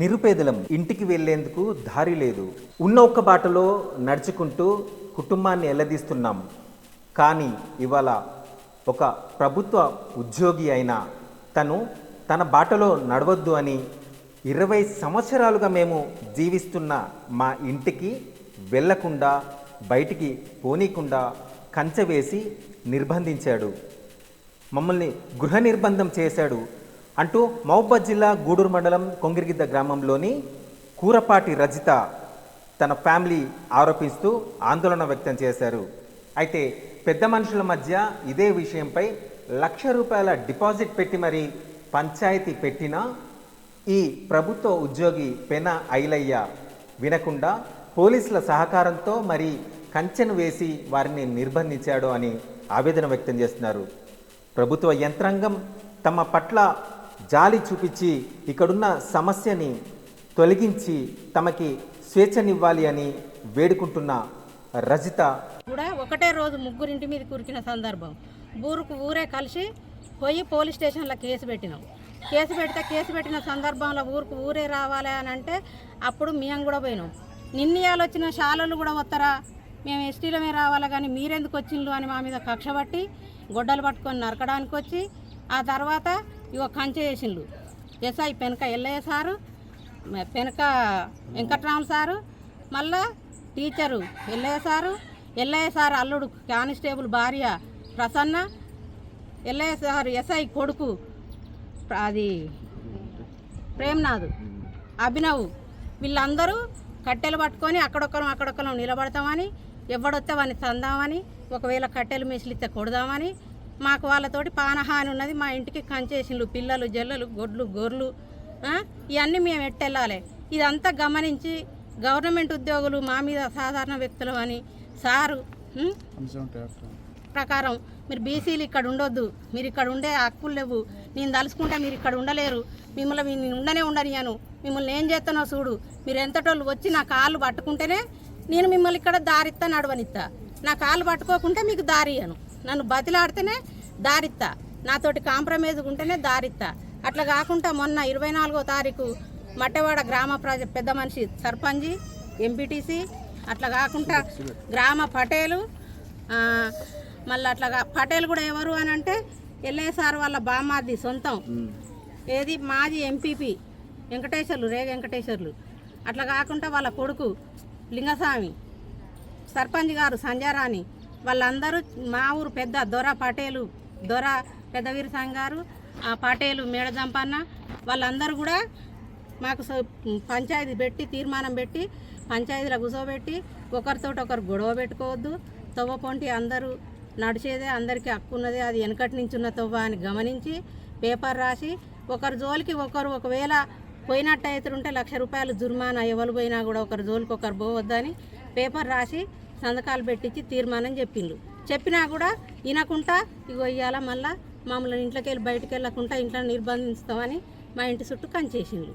నిరుపేదలం ఇంటికి వెళ్ళేందుకు దారి లేదు. ఉన్న ఒక్క బాటలో నడుచుకుంటూ కుటుంబాన్ని ఎల్లదీస్తున్నాం. కానీ ఇవాళ ఒక ప్రభుత్వ ఉద్యోగి అయిన తను తన బాటలో నడవద్దు అని ఇరవై సంవత్సరాలుగా మేము జీవిస్తున్న మా ఇంటికి వెళ్ళకుండా బయటికి పోనీకుండా కంచె వేసి నిర్బంధించాడు. మమ్మల్ని గృహ నిర్బంధం చేశాడు. అంటూ మహబూబాద్ జిల్లా గూడూరు మండలం కొంగిరిగిద్ద గ్రామంలోని కూరపాటి రజిత తన ఫ్యామిలీ ఆరోపిస్తూ ఆందోళన వ్యక్తం చేశారు. అయితే పెద్ద మనుషుల మధ్య ఇదే విషయంపై లక్ష రూపాయల డిపాజిట్ పెట్టి మరి పంచాయతీ పెట్టిన ఈ ప్రభుత్వ ఉద్యోగి పెన ఐలయ్య వినకుండా పోలీసుల సహకారంతో మరి కంచెను వేసి వారిని నిర్బంధించాడు అని ఆవేదన వ్యక్తం చేస్తున్నారు. ప్రభుత్వ యంత్రాంగం తమ పట్ల జాలి చూపించి ఇక్కడున్న సమస్యని తొలగించి తమకి స్వేచ్ఛనివ్వాలి అని వేడుకుంటున్న రజిత. కూడా ఒకటే రోజు ముగ్గురింటి మీద కురికిన సందర్భం. ఊరుకు ఊరే కలిసి పోయి పోలీస్ స్టేషన్లో కేసు పెట్టినాం. కేసు పెడితే కేసు పెట్టిన సందర్భంలో ఊరుకు ఊరే రావాలి అని అంటే అప్పుడు మేము కూడా పోయినాం. నిన్నయాలు వచ్చిన శాలలు కూడా వస్తారా మేము ఎస్టీలమే రావాలి కానీ మీరెందుకు వచ్చిండ్రు అని మా మీద కక్ష పట్టి గొడ్డలు పట్టుకొని నరకడానికి వచ్చి ఆ తర్వాత ఇగో కంచె చేసిండ్రు SI Penaka Yellaiah sir Penaka Venkatramulu sir మళ్ళా teacher Yellaiah sir Yellaiah sir అల్లుడు కానిస్టేబుల్ భార్య ప్రసన్న ఎల్లయ్య సార్ ఎస్ఐ కొడుకు అది ప్రేమ్నాథ్ అభినవ్ వీళ్ళందరూ కట్టెలు పట్టుకొని అక్కడొక్కరం అక్కడొక్కరం నిలబడతామని ఎవడొస్తే వాడిని తందామని ఒకవేళ కట్టెలు మెసిలిస్తే కొడదామని మాకు వాళ్ళతోటి పానహాని ఉన్నది మా ఇంటికి కంచేసిన్లు పిల్లలు జల్లలు గొడ్లు గొర్రెలు ఇవన్నీ మేము ఎట్టెళ్ళాలి. ఇదంతా గమనించి గవర్నమెంట్ ఉద్యోగులు మా మీద సాధారణ వ్యక్తులు అని సారు ప్రకారం మీరు బీసీలు ఇక్కడ ఉండొద్దు మీరు ఇక్కడ ఉండే హక్కులు లేవు నేను తలుచుకుంటే మీరు ఇక్కడ ఉండలేరు మిమ్మల్ని నేను ఉండనే ఉండనియాను మిమ్మల్ని ఏం చేస్తానో చూడు మీరు ఎంతటోళ్ళు వచ్చి నా కాళ్ళు పట్టుకుంటేనే నేను మిమ్మల్ని ఇక్కడ దారిత్తా నడవనిస్తా నా కాళ్ళు పట్టుకోకుంటే మీకు దారి అను. నన్ను బతిలాడితేనే దారిస్తా నాతోటి కాంప్రమైజ్ ఉంటేనే దారిస్తా అట్లా కాకుండా మొన్న ఇరవై నాలుగో తారీఖు మట్టవాడ గ్రామ ప్రజ పెద్ద మనిషి సర్పంచి ఎంపీటీసీ అట్లా కాకుండా గ్రామ పటేలు మళ్ళీ అట్లాగా పటేల్ కూడా ఎవరు అని అంటే ఎల్ఐ సార్ వాళ్ళ బామ్మాది సొంతం. ఏది? మాజీ ఎంపీపీ వెంకటేశ్వర్లు రే వెంకటేశ్వర్లు అట్లా కాకుండా వాళ్ళ కొడుకు లింగస్వామి సర్పంచ్ గారు సంజారాణి వాళ్ళందరూ మా ఊరు పెద్ద దొర పటేలు దొర పెద్ద సంగారు ఆ పటేలు మేడజంపన్న వాళ్ళందరూ కూడా మాకు పంచాయతీ పెట్టి తీర్మానం పెట్టి పంచాయతీలో కూర్చోబెట్టి ఒకరితోటి ఒకరు గొడవ పెట్టుకోవద్దు. తవ్వ పొంటి అందరూ నడిచేదే అందరికీ హక్కు ఉన్నదే అది వెనకటి నుంచి ఉన్న తవ్వ అని గమనించి పేపర్ రాసి ఒకరి జోలికి ఒకరు ఒకవేళ పోయినట్టు అవుతుంటే లక్ష రూపాయలు జుర్మానా ఎవరు పోయినా కూడా ఒకరి జోలికి ఒకరు పోవద్దని పేపర్ రాసి సంతకాలు పెట్టించి తీర్మానం చెప్పిండ్రు. చెప్పినా కూడా వినకుండా ఇగో ఇవాళ మళ్ళా మమ్మల్ని ఇంట్లోకి వెళ్ళి బయటకు వెళ్ళకుండా ఇంట్లో నిర్బంధిస్తామని మా ఇంటి చుట్టూ కంచేసిండ్రు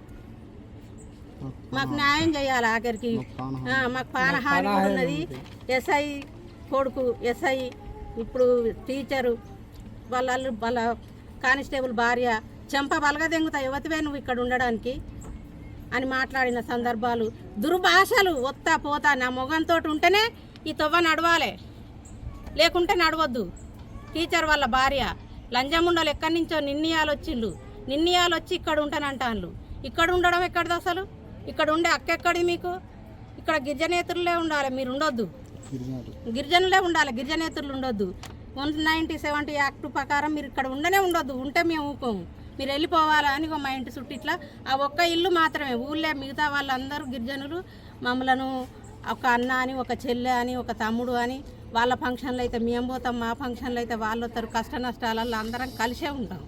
మాకు న్యాయం చేయాలి ఆఖరికి. ఆ, మాకు పానహాని ఉన్నది. ఎస్ఐ కొడుకు ఎస్ఐ ఇప్పుడు టీచరు వాళ్ళ వాళ్ళ కానిస్టేబుల్ భార్య చెంప బలగదెంగుతా యువతివే నువ్వు ఇక్కడ ఉండడానికి? అని మాట్లాడిన సందర్భాలు. దుర్భాషలు వత్తా పోతా నా మొగంతో ఉంటేనే ఈ తొవ్వ నడవాలి. లేకుంటే నడవద్దు. టీచర్ వాళ్ళ భార్య లంజముండలు ఎక్కడి నుంచో నిన్నయాలు వచ్చిండు నిన్నయాలు వచ్చి ఇక్కడ ఉంటానంటాను ఇక్కడ ఉండడం ఎక్కడిది అసలు? ఇక్కడ ఉండే అక్కెక్కడిది మీకు? ఇక్కడ గిరిజనేతరులే ఉండాలి మీరు ఉండొద్దు గిరిజనులే ఉండాలి గిరిజనేతరులు ఉండొద్దు వన్ నైంటీ సెవెంటీ యాక్ట్ ప్రకారం మీరు ఇక్కడ ఉండనే ఉండొద్దు ఉంటే మేము ఊకోము. మీరు వెళ్ళిపోవాలా అని మా ఇంటి చుట్టూ ఇట్లా ఆ ఒక్క ఇల్లు మాత్రమే ఊళ్ళో మిగతా వాళ్ళందరూ గిరిజనులు మమ్మలను ఒక అన్న అని ఒక చెల్లె అని ఒక తమ్ముడు అని వాళ్ళ ఫంక్షన్లు అయితే మేము పోతాం మా ఫంక్షన్లు అయితే వాళ్ళు వస్తారు. కష్ట నష్టాలలో అందరం కలిసే ఉంటాం.